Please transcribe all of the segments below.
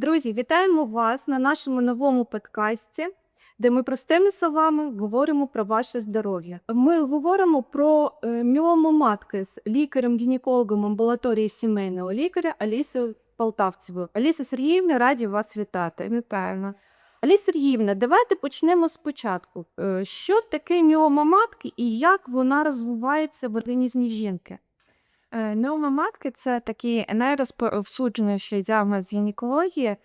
Друзі, вітаємо вас на нашому новому подкасті, де ми простими словами говоримо про ваше здоров'я. Ми говоримо про е, міому матки з лікарем-гінекологом амбулаторії сімейного лікаря Алісою Полтавцевою. Аліса Сергіївна, раді вас вітати. Вітаємо. Аліса Сергіївна, давайте почнемо спочатку. Е, Що таке міома матки і як вона розвивається в організмі жінки? Е, матки це такий найрозповсюдженіший діагноз гінекології.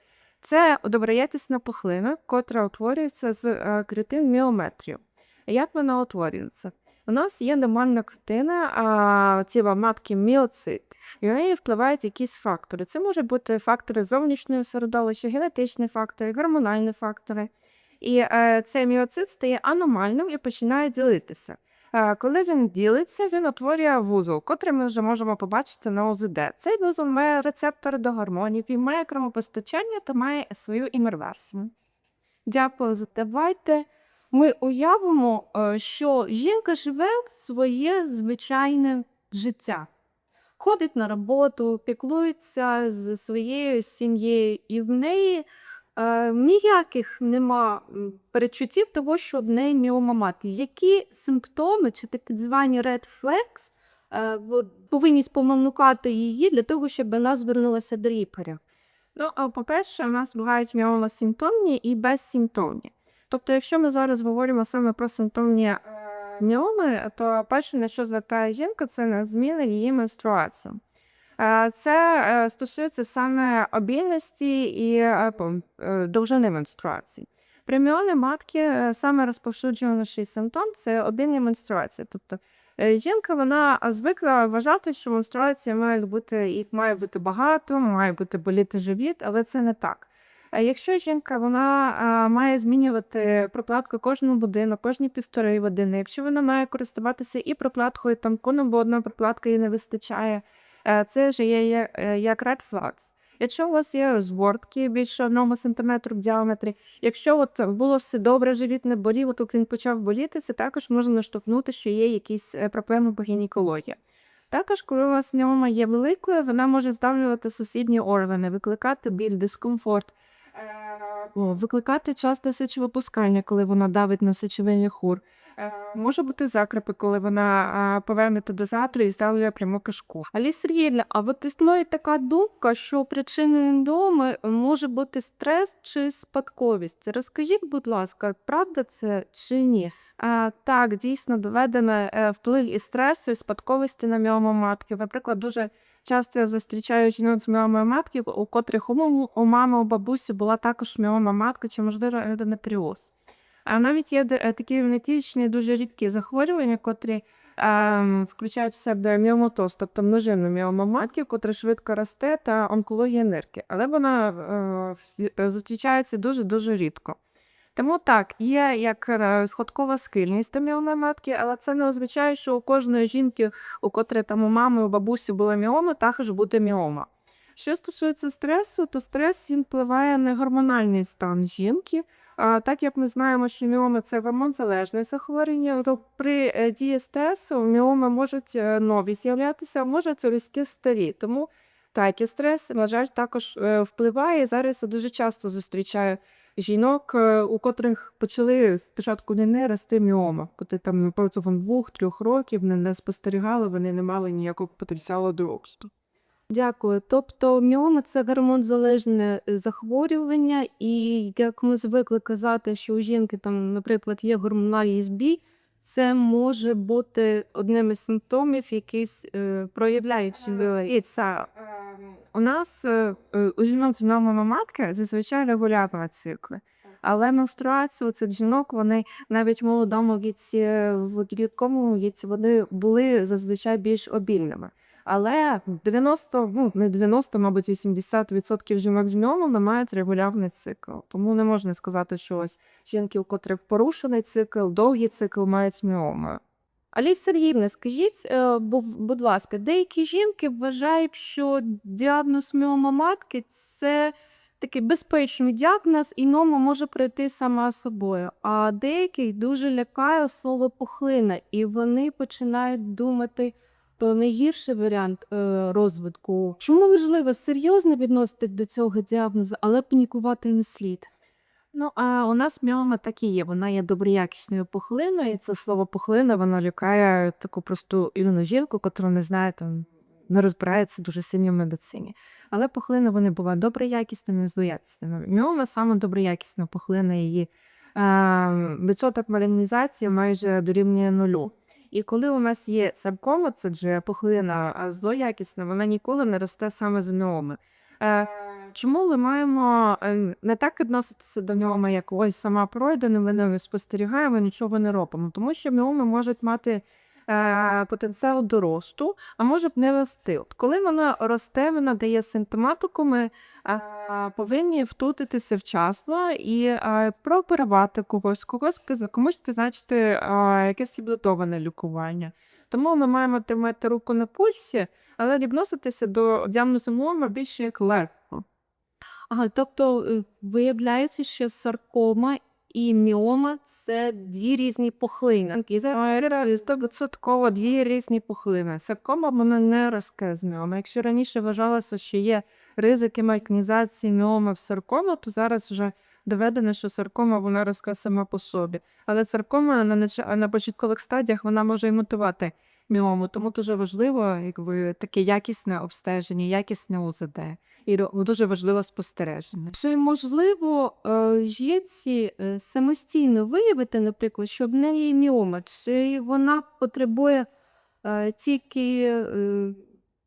Це доброякісна пухлина, котра утворюється з е, клітин міометрію. Як вона утворюється? У нас є нормальна клітина, а тіла матки міоцит, і на неї впливають якісь фактори. Це можуть бути фактори зовнішнього середовища, генетичні фактори, гормональні фактори. І е, цей міоцит стає аномальним і починає ділитися. Е, Коли він ділиться, він утворює вузол, котрий ми вже можемо побачити на ОЗД. Цей вузол має рецептори до гормонів, він має кровопостачання та має свою інерверсію. Дякую за давайте. Ми уявимо, е, що жінка живе своє звичайне життя. Ходить на роботу, піклується з своєю сім'єю, і в неї е, ніяких нема перечуттів того, що в неї міома. Які симптоми чи так звані red flags е, повинні споминукати її для того, щоб вона звернулася до лікаря? Ну, а по-перше, у нас бувають міомосимптомні і безсимптомні. Тобто, якщо ми зараз говоримо саме про симптомні е, міоми, то перше, на що звертає жінка, це на зміни її менструації. Е, Це е, стосується саме обільності і е, довжини менструації. При міомі матки саме розповсюдженіший симптом це обільні менструації. Тобто жінка вона звикла вважати, що менструація має бути їх має бути багато, має бути боліти живіт, але це не так. Якщо жінка вона має змінювати прокладку кожну годину, кожні півтори години, якщо вона має користуватися і прокладкою тампоном, бо одна прокладка їй не вистачає, це вже є, е, як red flags. Якщо у вас є згортки більше одного сантиметру в діаметрі, якщо от було все добре, живіт не болів, от він почав боліти, це також можна наштовхнути, що є якісь е, проблеми по гінекології. Також, коли у вас ньома є великою, вона може здавлювати сусідні органи, викликати біль, дискомфорт, е, викликати часте сечовипускання, коли вона давить на сечовий міхур. Е, Може бути закрепи, коли вона а, повернете дозатору і здавлює пряму кишку. Аліс Сергіївна, а от існує така думка, що причиною ендоми може бути стрес чи спадковість. Розкажіть, будь ласка, правда це чи ні? А, так, дійсно доведено е, вплив і стресу, і спадковості на міому матки. Наприклад, дуже часто я зустрічаю жінок з міомою матки, у котрих у, мами, у бабусі була також міома матка чи, можливо, ендометріоз. А навіть є е, такі генетичні дуже рідкі захворювання, котрі ем, включають в себе міомотоз, тобто множинну міому матки, котра швидко росте, та онкологія нирки. Але вона е, е, зустрічається дуже-дуже рідко. Тому так, є як е, сходкова схильність до міоми матки, але це не означає, що у кожної жінки, у котрої там у мами, у бабусі була міома, також буде міома. Що стосується стресу, то стрес він впливає на гормональний стан жінки. А, так як ми знаємо, що міома це гормонзалежне захворювання, то при е, дії стресу міоми можуть е, нові з'являтися, а можуть різкі старі. Тому так, і стрес, на жаль, також впливає. Зараз я дуже часто зустрічаю жінок, е, у котрих почали спочатку не рости міома, коли там протягом двох-трьох років не, не спостерігали, вони не мали ніякого потенціалу до росту. Дякую. Тобто міома це гормонзалежне е, захворювання, і як ми звикли казати, що у жінки там, наприклад, є гормональний збій, це може бути одним із симптомів, якийсь е, проявляють у нас е, е, у жінок з міомами матки зазвичай регулярні цикли. Але менструації у цих жінок вони навіть в молодому віці, в рідкому віці вони були зазвичай більш обільними. Але 90, ну не 90, мабуть, 80% жінок з міомами мають регулярний цикл. Тому не можна сказати, що ось жінки, у котрих порушений цикл, довгий цикл мають міоми. Аліс Сергіївна, скажіть, е, бу- будь ласка, деякі жінки вважають, що діагноз міома матки це такий безпечний діагноз, і нома може прийти сама собою. А деяких дуже лякає слово пухлина, і вони починають думати, то найгірший варіант е, розвитку. Чому важливо серйозно відноситись до цього діагнозу, але панікувати не слід? Ну, а у нас міома так і є. Вона є доброякісною пухлиною, і це слово пухлина, воно лякає таку просту юну жінку, яка не знає там. Не розбирається дуже сильно в медицині. Але пухлини вони бувають доброякісними і злоякісними. Міома саме доброякісна пухлина, її е, відсоток малінізації майже дорівнює нулю. І коли у нас є саркома, це вже пухлина а злоякісна, вона ніколи не росте саме з міоми. Е, Чому ми маємо е, не так відноситися до міоми, як ось сама пройдена, ми не спостерігаємо, нічого не робимо. Тому що міоми можуть мати е, потенціал до росту, а може б не рости. От коли вона росте, вона дає симптоматику, ми е, повинні втрутитися вчасно і е, прооперувати когось, когось комусь призначити е, якесь гібридоване лікування. Тому ми маємо тримати руку на пульсі, але відноситися до діагнозу міоми більше як легко. Ага, тобто е, виявляється, що саркома і міома це дві різні пухлини. І зараз стовідсотково дві різні пухлини. Саркома вона не росте з міоми. Якщо раніше вважалося, що є ризики марканізації міоми в саркому, то зараз вже доведено, що саркома вона росте сама по собі. Але саркома на, на початкових стадіях вона може імітувати міому, тому дуже важливо, якби таке якісне обстеження, якісне УЗД. І дуже важливо спостереження. Чи можливо е, жінці е, самостійно виявити, наприклад, що в неї міома, чи вона потребує е, тільки е,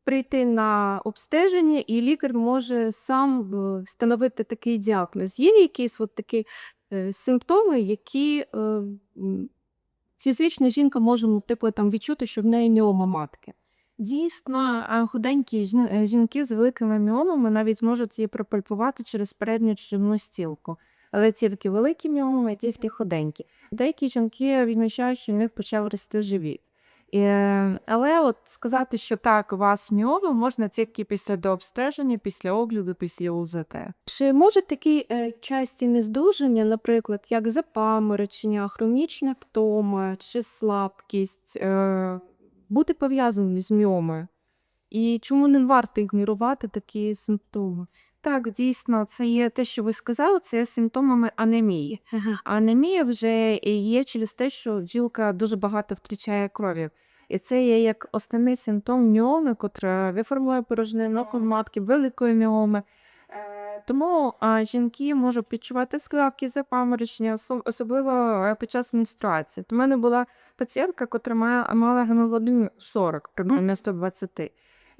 прийти на обстеження, і лікар може сам е, встановити такий діагноз? Є якісь от такі е, симптоми, які е, фізична жінка може, наприклад, там відчути, що в неї міома матки? Дійсно, худенькі жінки з великими міомами навіть зможуть її пропальпувати через передню чимну стілку. Але тільки великі міоми, тільки худенькі. Деякі жінки відмічають, що в них почав рости живіт. Е, але от сказати, що так, вас міома, можна тільки після дообстеження, після огляду, після УЗТ. Чи можуть такі е, часті нездужання, наприклад, як запаморочення, хронічна втома чи слабкість, е, бути пов'язані з міомою? І чому не варто ігнорувати такі симптоми? Так, дійсно, це є те, що ви сказали, це є симптомами анемії. А Анемія вже є через те, що бджілка дуже багато втрачає крові. І це є як основний симптом міоми, котра виформує порожнину матки, великої міоми. Е, Тому а, жінки можуть відчувати склапки, запаморочення, особливо е, під час менструації. У мене була пацієнтка, котра має, мала гемоглобін 40, приблизно 120.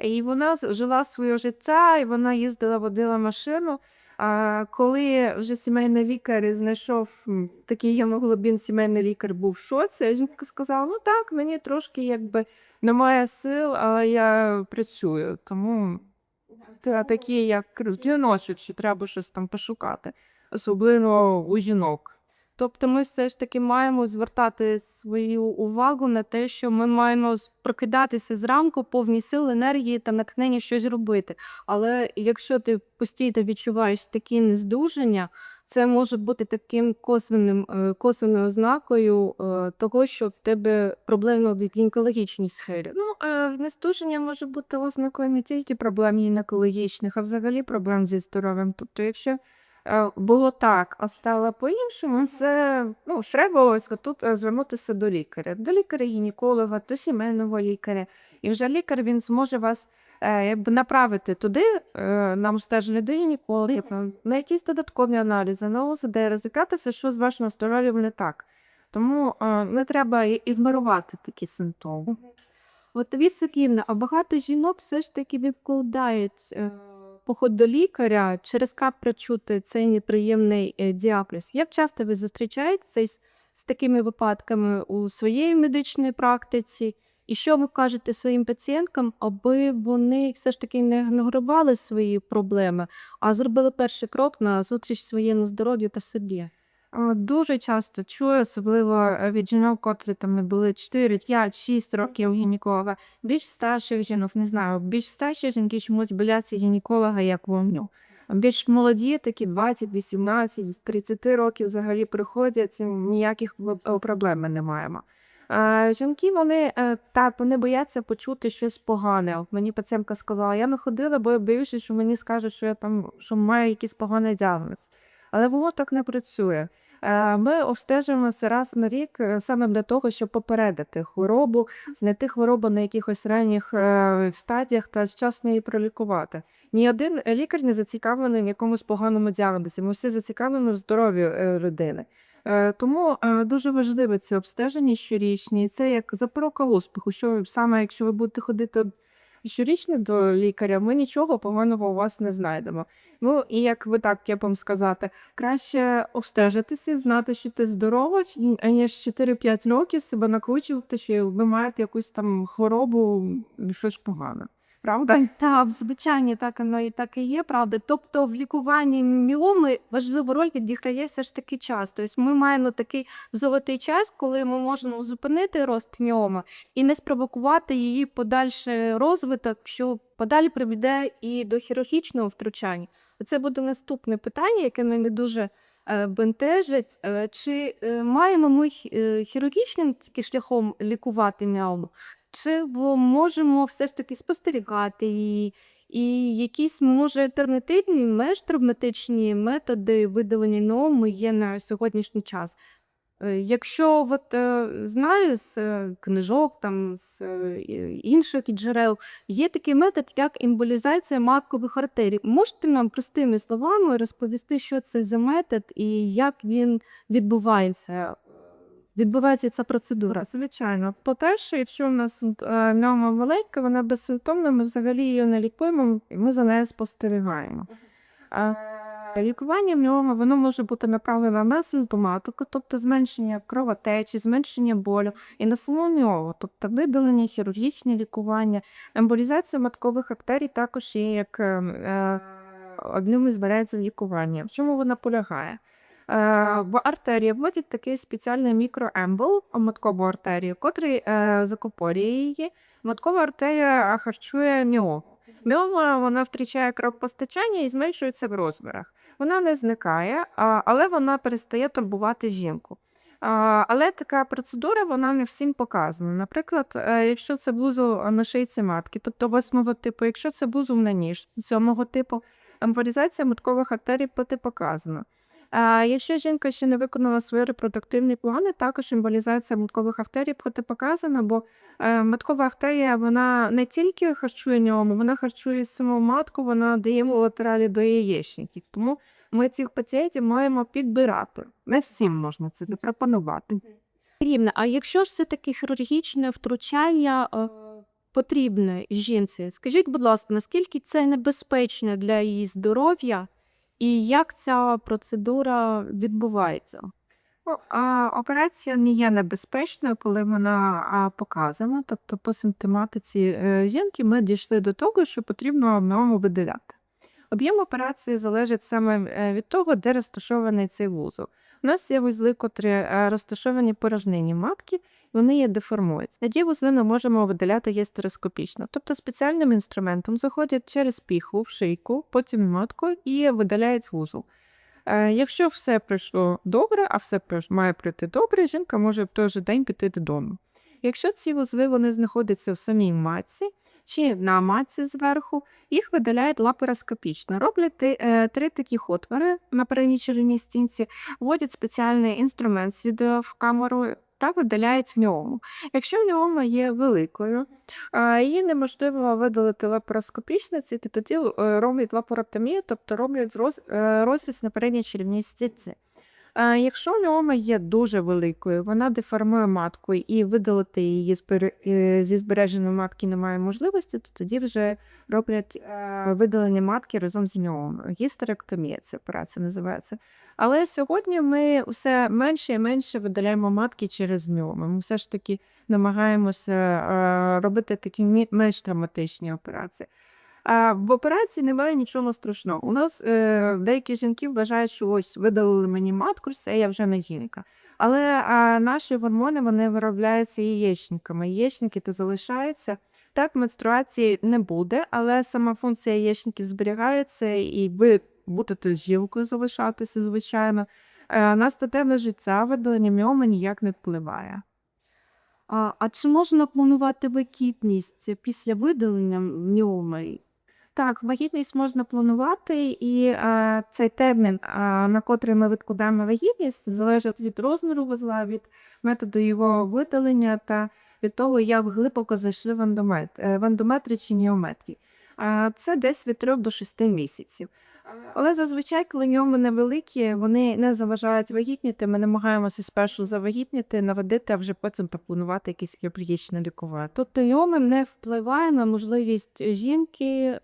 І вона жила своє життя, і вона їздила, водила машину. А коли вже сімейний лікар знайшов такий гемоглобін, сімейний лікар був в шоці, жінка сказала: ну так, мені трошки якби немає сил, але я працюю. Тому та, такі, як жіночі, чи треба щось там пошукати, особливо у жінок. Тобто ми все ж таки маємо звертати свою увагу на те, що ми маємо прокидатися зранку повні сил, енергії та натхнення щось робити. Але якщо ти постійно відчуваєш такі нездужання, це може бути таким косвенним, е, косвенною ознакою е, того, що в тебе проблема в гінекологічній сфері. Ну, е, нестуження може бути ознакою не тільки проблем гінекологічних, а взагалі проблем зі здоров'ям. Тобто, якщо було так, а стало по-іншому, це ну, треба ось тут е, звернутися до лікаря, до лікаря-гінеколога, до сімейного лікаря. І вже лікар він зможе вас е, якби направити туди, е, на обстеження до гінеколога, на- якісь додаткові аналізи, на ОЗД, розібратися, що з вашим здоров'ям не так. Тому е, не треба ігнорувати такі симптоми. От Віс Сергіївна, а багато жінок все ж таки відкладають е, поход до лікаря через кап прочути цей неприємний е, діагноз. Як часто ви зустрічаєтеся з, з такими випадками у своїй медичній практиці? І що ви кажете своїм пацієнткам, аби вони все ж таки не ігнорували свої проблеми, а зробили перший крок на зустріч своєму здоров'ю та собі? О, Дуже часто чую, особливо е, від жінок, котрі там не були 4, 5, 6 років гінеколога. Більш старших жінок, не знаю, більш старші жінки чомусь бояться гінеколога як вогню. А Більш молоді, такі 20, 18, 30 років взагалі приходять, і ніяких е, проблем ми не маємо. Е, жінки, вони е, так, вони бояться почути щось погане. От мені пацієнтка сказала, я не ходила, бо я боюся, що мені скажуть, що я там що маю якийсь поганий діагноз. Але воно так не працює. Е, Ми обстежуємося раз на рік е, саме для того, щоб попередити хворобу, знайти хворобу на якихось ранніх е, стадіях та вчасно її пролікувати. Ні один лікар не зацікавлений в якомусь поганому діагнозі. Ми всі зацікавлені в здоров'ю людини. Тому дуже важливе ці обстеження щорічні. І це як запорука успіху. Що саме якщо ви будете ходити щорічно до лікаря, ми нічого поганого у вас не знайдемо. Ну і як ви так кепом сказати, краще обстежитися, знати, що ти здорова, аніж 4-5 років себе накручувати, що ви маєте якусь там хворобу, щось погане. Правда? Так, звичайно, так воно і так і є, правда. Тобто в лікуванні міоми важливу роль відіграє все ж таки час. Тобто ми маємо такий золотий час, коли ми можемо зупинити рост міоми і не спровокувати її подальший розвиток, що подалі приведе і до хірургічного втручання. Це буде наступне питання, яке мене дуже е, бентежить. Е, Чи е, маємо ми хірургічним шляхом лікувати міому? Чи можемо все ж таки спостерігати її, і якісь, може, альтернативні, менш травматичні методи видалення номи є на сьогоднішній час? Е, Якщо от, е, знаю з е, книжок, там, з інших джерел, є такий метод, як емболізація маткових артерій. Можете нам простими словами розповісти, що це за метод і як він відбувається? Відбувається ця процедура? Звичайно. По-перше, якщо в нас е, м'яма маленька, вона безсимптомна, ми взагалі її не лікуємо, і ми за нею спостерігаємо. А лікування міоми воно може бути направлене на симптоматику, тобто зменшення кровотечі, зменшення болю, і на саму міому, тобто видалення, хірургічне лікування. Емболізація маткових артерій також є як е, е, одним із варіантів лікування. В чому вона полягає? Е, В артерії вводять такий спеціальний мікроембол маткову артерію, котрий е, закупорює її. Маткова артерія харчує міому. Міома вона втрачає кровопостачання і зменшується в розмірах. Вона не зникає, але вона перестає турбувати жінку. Але така процедура вона не всім показана. Наприклад, е, якщо це вузол на шийці матки, тобто восьмого типу, якщо це вузол на ніж сьомого типу, емболізація маткових артерій протипоказана. Якщо жінка ще не виконала свої репродуктивні плани, також емболізація маткових артерій протипоказана, бо е, маткова артерія вона не тільки харчує ньому, вона харчує саму матку, вона дає латералі до яєчників. Тому ми цих пацієнтів маємо підбирати. Не всім можна це пропонувати. Рівне. А якщо ж все-таки хірургічне втручання е, потрібне жінці, скажіть, будь ласка, наскільки це небезпечно для її здоров'я і як ця процедура відбувається? Ну, операція не є небезпечною, коли вона показана. Тобто, по симптоматиці е, жінки ми дійшли до того, що потрібно миому виділяти. Об'єм операції залежить саме е, від того, де розташований цей вузол. У нас є вузли, котрі е, розташовані порожнині матки, вони є деформуються. На ті вузли ми можемо видаляти гістероскопічно, тобто спеціальним інструментом заходять через піхву в шийку, потім матку і видаляють вузол. Е, Якщо все пройшло добре, а все має пройти добре, жінка може в той же день піти додому. Якщо ці вузли вони знаходяться в самій матці чи на матці зверху, їх видаляють лапароскопічно. Роблять е, три такі отвори на передній черевній стінці, вводять спеціальний інструмент з відеокамерою та видаляють міому. Якщо міома є великою, е, її неможливо видалити лапароскопічно, тоді е, роблять лапаротомію, тобто роблять розріз на передній черевній стінці. Е, Якщо міома є дуже великою, вона деформує матку і видалити її е, зі збереженої матки немає можливості, то тоді вже роблять е, видалення матки разом з міомою. Гістеректомія ця операція називається. Але сьогодні ми все менше і менше видаляємо матки через міоми. Ми все ж таки намагаємося робити такі менш травматичні операції. А в операції немає нічого страшного. У нас е, деякі жінки вважають, що ось видалили мені матку, все, я вже не жінка. Але а, наші гормони вони виробляються яєчниками. Яєчники то залишаються. Так, менструації не буде, але сама функція яєчників зберігається, і ви будете з жінкою залишатися, звичайно. Е, на статевне життя видалення міоми ніяк не впливає. А, а чи можна планувати вагітність після видалення міоми? Так, вагітність можна планувати, і е, цей термін, е, на котрий ми відкладаємо вагітність, залежить від розміру вузла, від методу його видалення та від того, як глибоко зайшли в ендомет, е, в ендометрі чи міометрі. Е, це десь від 3 до 6 місяців. Але зазвичай, коли міоми невеликі, вони не заважають вагітніти. Ми намагаємося спершу завагітніти, наводити, а вже потім пропланувати якісь хірургічне лікування. Тобто міома не впливає на можливість жінки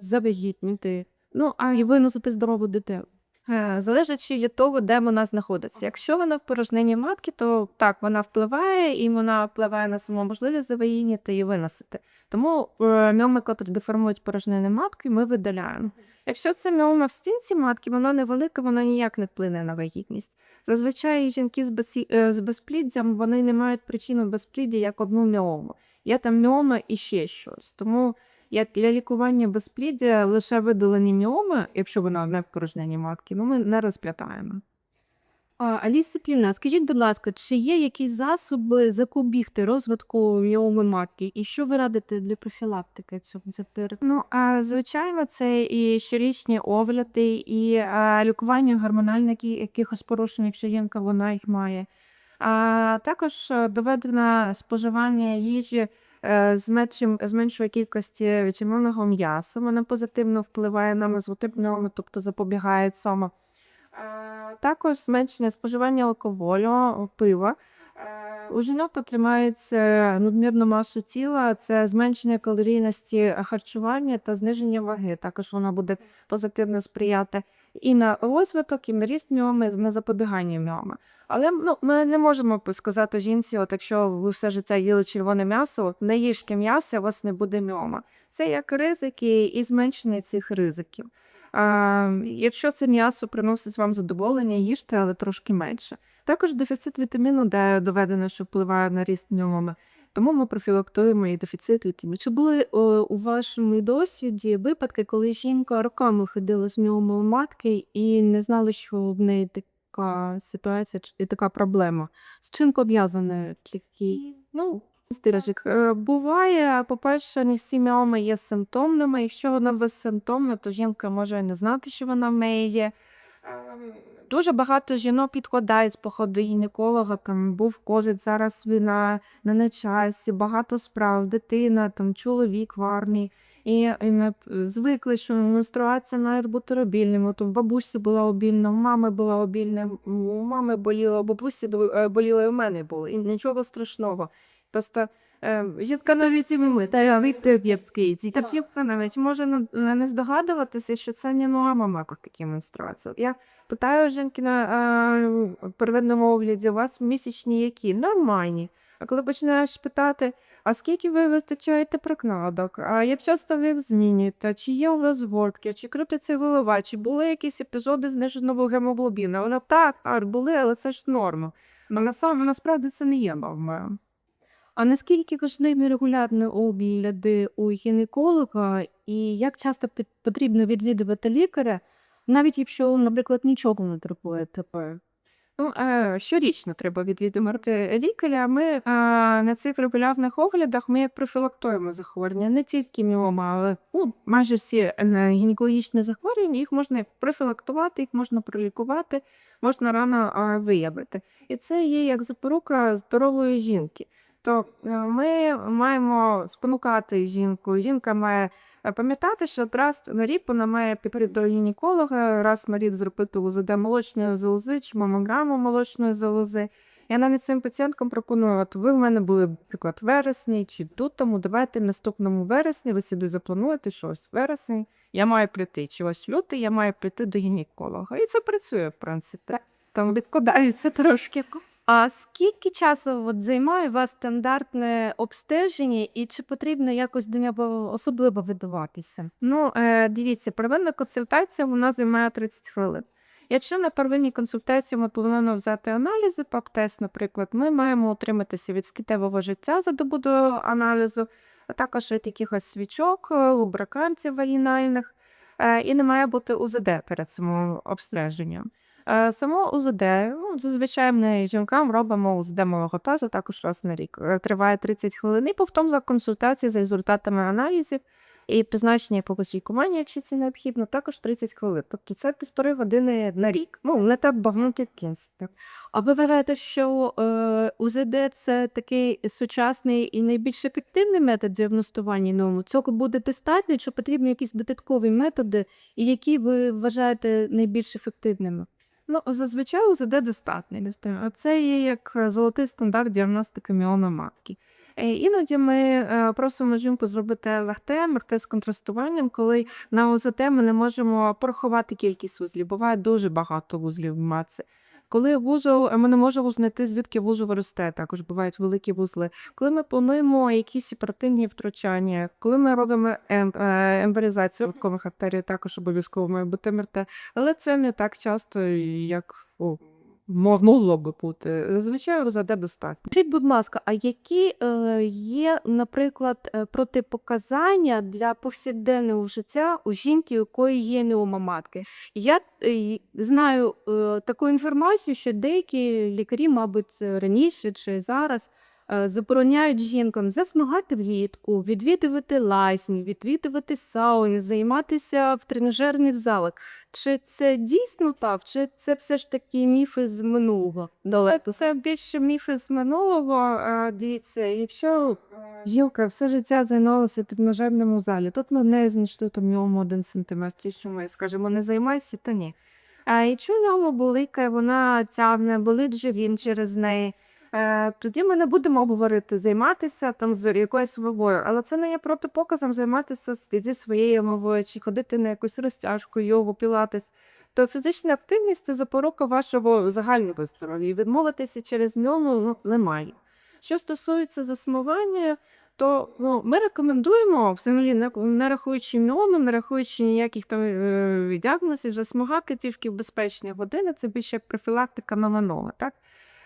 завагітніти Ну, а і виносити здорову дитину. Е, Залежачи від того, де вона знаходиться. Якщо вона в порожнині матки, то так, вона впливає, і вона впливає на саму можливість завагітніти і виносити. Тому е, міоми, котрі деформують порожнини матки, ми видаляємо. Якщо це міома в стінці матки, вона невелика, вона ніяк не вплине на вагітність. Зазвичай жінки з, безсі... е, з безпліддям вони не мають причину безпліддя як одну міому. Є там міома і ще щось. Тому як для лікування безпліддя лише видалені міоми, якщо вона не в порожненні матки, ну ми не розп'ятаємо. А, Аліса Півна, скажіть, будь ласка, чи є якісь засоби запобігти розвитку міоми матки? І що ви радите для профілактики цього запиру? Ну, а звичайно, це і щорічні огляди, і а, лікування гормональних якихось порушень, якщо жінка вона їх має. А також е, доведено споживання їжі е, з, меншим, кількості вічимонного м'яса. Воно позитивно впливає на мезотип міоми, тобто запобігає цьому. Е, Також зменшення споживання алкоголю, пива. Е, У жінок отримається надмірну масу тіла, це зменшення калорійності харчування та зниження ваги. Також воно буде позитивно сприяти і на розвиток, і на ріст міоми, і на запобігання міоми. Але ну, ми не можемо сказати жінці, от якщо ви все життя їли червоне м'ясо, не їжте м'ясо, у вас не буде міома. Це як ризики і зменшення цих ризиків. А, якщо це м'ясо приносить вам задоволення, їжте, але трошки менше. Також дефіцит вітаміну Д доведено, що впливає на ріст міоми. Тому ми профілактуємо і дефіцит вітаміну. Чи були о, у вашому досвіді випадки, коли жінка роками ходила з міомою матки і не знали, що в неї така ситуація і така проблема? З чим пов'язаний такий? Ну, стиражик. Е, Буває, по-перше, не всі міоми є симптомними. Якщо вона безсимптомна, то жінка може не знати, що вона в неї є. Ем, Дуже багато жінок підкладають з походу гінеколога, там був кожен, зараз війна не на часі, багато справ, дитина, там чоловік в армії. І, і не звикли, що менструація має бути обільним. У бабусі була обільна, у мами була обільна, у мами боліла, у бабусі е, боліла, і у мене було. І нічого страшного. Просто е, жінка навіть і ми, та я вип'єпський, та дівка навіть може не- здогадуватися, що це не норма мати такі менструації. Я питаю жінки на е, первинному огляді, у вас місячні які? Нормальні. А коли починаєш питати, а скільки ви вистачаєте прикладок, а як часто ви їх змінюєте, чи є у вас згортки, чи крутиться голова, чи були якісь епізоди зниженого гемоглобіну? Вона так, так, були, але це ж норма. Ну, насам- насправді це не є нормою. А наскільки важливі регулярні огляди у гінеколога, і як часто потрібно відвідувати лікаря, навіть якщо, наприклад, нічого не турбує тепер? Ну, е, щорічно треба відвідувати лікаря. Ми е, на цих регулярних оглядах ми профілактуємо захворювання, не тільки міома, але ну, майже всі е, гінекологічні захворювання, їх можна профілактувати, їх можна пролікувати, можна рано е, виявити. І це є як запорука здорової жінки. То е, ми маємо спонукати жінку. Жінка має е, пам'ятати, що раз на рік вона має піти до гінеколога, раз на рік зробити УЗД молочної залози чи мамограму молочної залози. Я навіть своїм пацієнткам пропоную, от ви в мене були, наприклад, вересні чи тут тому, давайте в наступному вересні ви собі заплануєте щось в вересні. Я маю прийти, чи ось лютий я маю прийти до гінеколога. І це працює, в принципі. Там відкладається трошки. А скільки часу от, займає у вас стандартне обстеження, і чи потрібно якось до нього особливо видаватися? Ну, е, дивіться, первинна консультація вона займає 30 хвилин. Якщо на первинній консультації ми плануємо взяти аналізи, ПАП-тест, наприклад, ми маємо утриматися від скітевого життя за добу до аналізу, а також від якихось свічок, е, лубрикантів вагінальних. е, і не має бути УЗД перед самим обстеженням. Само УЗД, ну, зазвичай ми жінкам робимо УЗД малого тазу також раз на рік. Е, Триває 30 хвилин, і потім за консультації за результатами аналізів і призначення по лікування, якщо це необхідно, також 30 хвилин. Тобто це півтори години на рік. Ну, не так багато кінці. А ви вважаєте, що е, УЗД це такий сучасний і найбільш ефективний метод діагностування ному? Цього буде достатньо, чи потрібні якісь додаткові методи, і які ви вважаєте найбільш ефективними? Ну, зазвичай УЗД достатньо. достатньо. Це є як е, золотий стандарт діагностики міоми матки. Е, Іноді ми е, просимо жінку зробити ЛРТ, МРТ з контрастуванням, коли на ОЗТ ми не можемо порахувати кількість вузлів. Буває дуже багато вузлів в матці. Коли вузол, ми не можемо знайти, звідки вузол росте, також бувають великі вузли. Коли ми плануємо якісь оперативні втручання, коли ми робимо ем, е, емболізацію лобкових артерій, також обов'язково має бути МРТ. Але це не так часто, як мов- могло би бути. Зазвичай ОЗД достатньо. Скажіть, будь ласка, а які е, є, наприклад, е, протипоказання для повсякденного життя у жінки, у якої є неома матки? Я е, знаю е, таку інформацію, що деякі лікарі, мабуть, раніше чи зараз. Е, Забороняють жінкам засмагати влітку, відвідувати лазні, відвідувати сауни, займатися в тренажерних залах. Чи це дійсно так? Чи це все ж таки міфи з минулого? Далеко. Це більше міфи з минулого. Е, Дивіться, якщо е, жінка все життя займалася в тренажерному залі, тут ми не знайшли там ньому один сантиметр, що ми скажемо, не займайся, то ні. А якщо в ньому болика, вона тягне, болить живін через неї. Е, Тоді ми не будемо говорити займатися там з якоюсь мовою, але це не є протипоказом займатися зі своєю мовою чи ходити на якусь розтяжку, йогу, пілатес. То фізична активність це запорука вашого загального здоров'я. І відмовитися через ньому ну, немає. Що стосується засмування, то ну, ми рекомендуємо, взагалі, не, не рахуючи міому, не рахуючи ніяких там е, діагнозів, засмагати тільки в безпечні години, це більше профілактика меланоми. Так?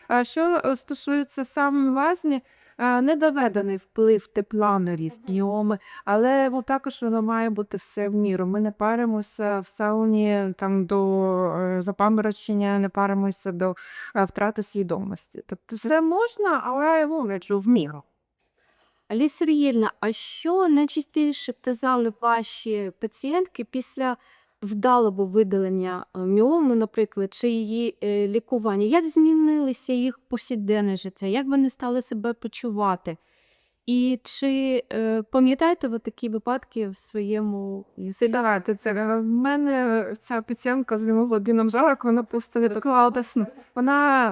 А що е, стосується саме лазні, е, не доведений вплив тепла на ріст міоми, але ну, також воно має бути все в міру. Ми не паримося в сауні там, до е, запаморочення, не паримося до втрати свідомості. Тобто це можна, але ну, якщо в міру. Алі Сергіївна, а що найчастіше казали ваші пацієнтки після вдалого видалення е, міоми, наприклад, чи її е, лікування? Як змінилося їх повсякденне життя? Як вони стали себе почувати? І чи е, пам'ятаєте ви такі випадки в своєму Давайте це. В мене ця пацієнтка з гемоглобіном жалок, вона просто відклала сну. Вона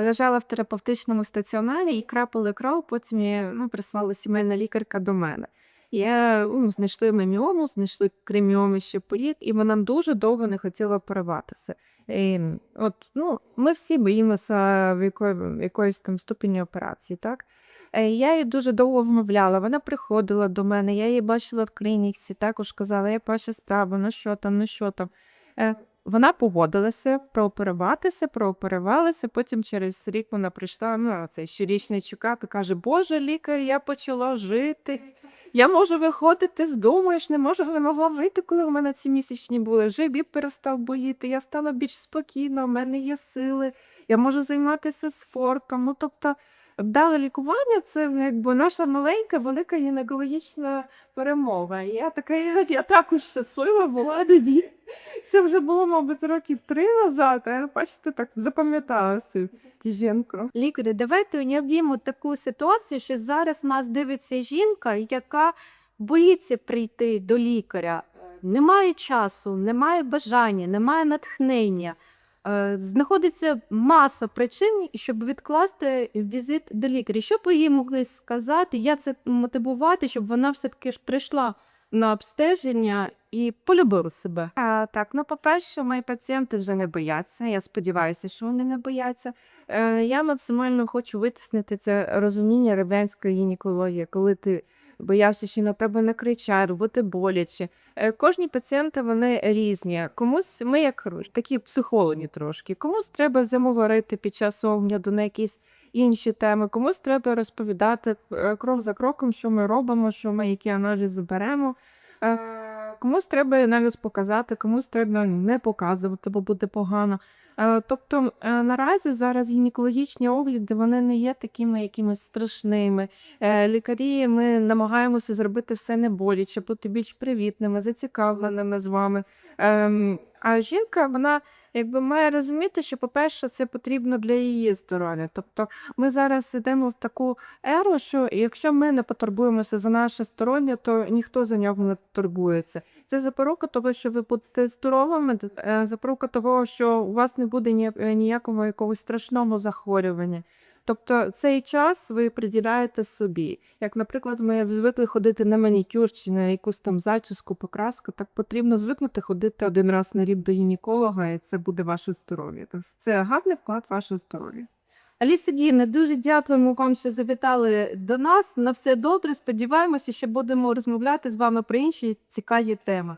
е, лежала в терапевтичному стаціонарі і крапали кров, потім її ну, прислала сімейна лікарка до мене. Я ну, знайшли меміому, знайшли креміоми ще порік, і вона дуже довго не хотіла оперуватися. І, от, ну, ми всі боїмося в якої, якоїсь там ступені операції, так? Е, Я її дуже довго вмовляла. Вона приходила до мене, я її бачила в клініці, також казала, я бачу справу, ну що там, ну що там. Вона погодилася прооперуватися, прооперувалася. Потім через рік вона прийшла, ну, цей щорічний чекап і каже: Боже, лікар, я почала жити. Я можу виходити з дому, я ж не можу, не могла вийти, коли у мене ці місячні були. Живіт перестав боліти, я стала більш спокійна, у мене є сили, я можу займатися спортом. Ну, тобто, Вдале лікування це якби наша маленька, велика гінекологічна перемога. І я така, я, я також щаслива була тоді. Це вже було, мабуть, років три назад, а я бачите, так запам'яталася ті жінку. Лікарі, давайте уявімо таку ситуацію, що зараз нас дивиться жінка, яка боїться прийти до лікаря. Немає часу, немає бажання, немає натхнення. Е, Знаходиться маса причин, щоб відкласти візит до лікаря. Що б їй могли сказати, як це мотивувати, щоб вона все-таки ж прийшла на обстеження і полюбила себе? А, так, ну по-перше, мої пацієнти вже не бояться. Я сподіваюся, що вони не бояться. Е, я максимально хочу витіснити це розуміння радянської гінекології, коли ти боявся, що на тебе не кричать, робити боляче. Е, кожні пацієнти вони різні. Комусь ми як такі психологи трошки. Комусь треба замоварити під час огляду на якісь інші теми, комусь треба розповідати е, крок за кроком, що ми робимо, що ми які аналізи беремо. Комусь треба навіть показати, комусь треба не показувати, бо буде погано. Е, Тобто е, наразі зараз гінекологічні огляди вони не є такими якимось страшними. Е, Лікарі ми намагаємося зробити все не боляче, бути більш привітними, зацікавленими з вами. А жінка, вона якби має розуміти, що, по-перше, це потрібно для її здоров'я. Тобто ми зараз йдемо в таку еру, що якщо ми не потурбуємося за наше здоров'я, то ніхто за нього не турбується. Це запорука того, що ви будете здоровими, е, запорука того, що у вас не буде е, ніякого якогось страшного захворювання. Тобто цей час ви приділяєте собі. Як, наприклад, ми звикли ходити на манікюр чи на якусь там зачіску, покраску, так потрібно звикнути ходити один раз на рік до гінеколога, і це буде ваше здоров'я. Це гарний вклад в ваше здоров'я. Аліса Діївна, дуже дякуємо вам, що завітали до нас. На все добре. Сподіваємося, що будемо розмовляти з вами про інші цікаві теми.